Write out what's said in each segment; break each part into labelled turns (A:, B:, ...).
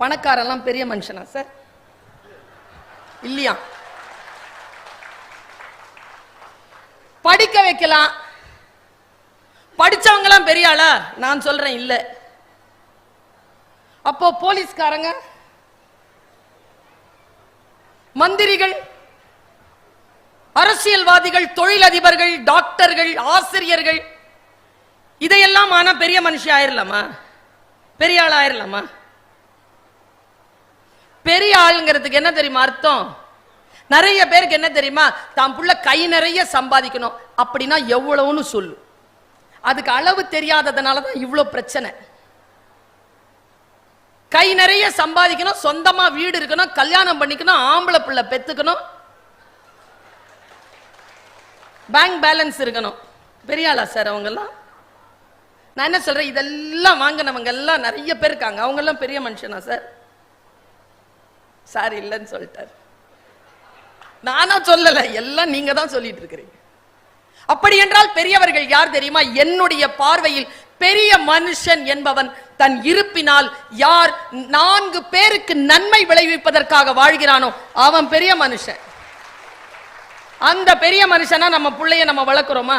A: பணக்காரெல்லாம் பெரிய மனுஷனா சார்? இல்லையா? படிக்க வைக்கலாம். படிச்சவங்கலாம் பெரிய ஆளா? நான் சொல்றேன் இல்ல. அப்போ போலீஸ்காரங்க மந்திரிகள் அரசியல்வாதிகள் தொழிலதிபர்கள் டாக்டர்கள் ஆசிரியர்கள் இதையெல்லாம் ஆனா பெரிய மனுஷன் ஆயிரலாமா? பெரிய ஆள் ஆயிரலாமா? பெரிய ஆளுங்கிறதுக்கு என்ன தெரியுமா அர்த்தம்? நிறைய பேருக்கு என்ன தெரியுமா? தான் புள்ள கை நிறைய சம்பாதிக்கணும். அப்படின்னா எவ்வளவுன்னு சொல்லு. அதுக்கு அளவு தெரியாததுனால தான் இவ்வளோ பிரச்சனை. கை நிறைய சம்பாதிக்கணும் சொந்தமா வீடு இருக்கணும் கல்யாணம் பண்ணிக்கணும் ஆம்பளை பிள்ளை பெத்துக்கணும். பேங்க் பேலன்ஸ் இருக்கணும். பெரிய ஆளா சார் அவங்கெல்லாம்? நான் என்ன சொல்றேன்? இதெல்லாம் வாங்கினவங்க எல்லாம் நிறைய பேர் இருக்காங்க. அவங்கெல்லாம் பெரிய மனுஷனா சார்? சார் இல்லைன்னு சொல்லிட்டார். நானா சொல்லலை. எல்லாம் நீங்க தான் சொல்லிட்டு இருக்கிறீங்க. அப்படி என்றால் பெரியவர்கள் யார் தெரியுமா? என்னுடைய பார்வையில் பெரிய மனுஷன் என்பவன் தன் இருப்பினால் யார் நான்கு பேருக்கு நன்மை விளைவிப்பதற்காக வாழ்கிறானோ அவன் பெரிய மனுஷன். அந்த பெரிய மனுஷனா நம்ம பிள்ளைய நம்ம வளர்க்கிறோமா?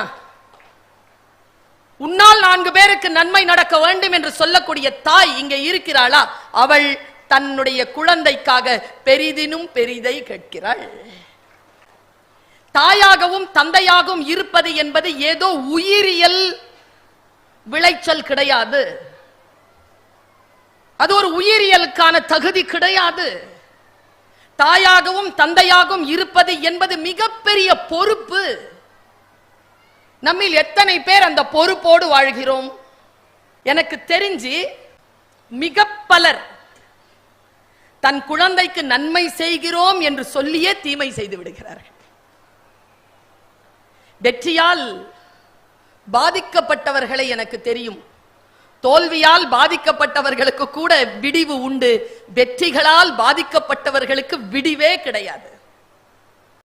A: உன்னால் நான்கு பேருக்கு நன்மை நடக்க வேண்டும் என்று சொல்லக்கூடிய தாய் இங்க இருக்கிறாளா? அவள் தன்னுடைய குழந்தைக்காக பெரிதினும் பெரிதை கேட்கிறாள். தாயாகவும் தந்தையாகவும் இருப்பது என்பது ஏதோ உயிரியல் விளைச்சல் கிடையாது. அது ஒரு உயிரியலுக்கான தகுதி கிடையாது. தாயாகவும் தந்தையாகவும் இருப்பது என்பது மிகப்பெரிய பொறுப்பு. நம்மில் எத்தனை பேர் அந்த பொறுப்போடு வாழ்கிறோம்? எனக்கு தெரிஞ்சு மிக பலர் தன் குழந்தைக்கு நன்மை செய்கிறோம் என்று சொல்லியே தீமை செய்து விடுகிறார்கள். வெற்றியால் பாதிக்கப்பட்டவர்களை எனக்கு தெரியும். தோல்வியால் பாதிக்கப்பட்டவர்களுக்கு கூட விடிவு உண்டு. வெற்றிகளால் பாதிக்கப்பட்டவர்களுக்கு விடிவே கிடையாது.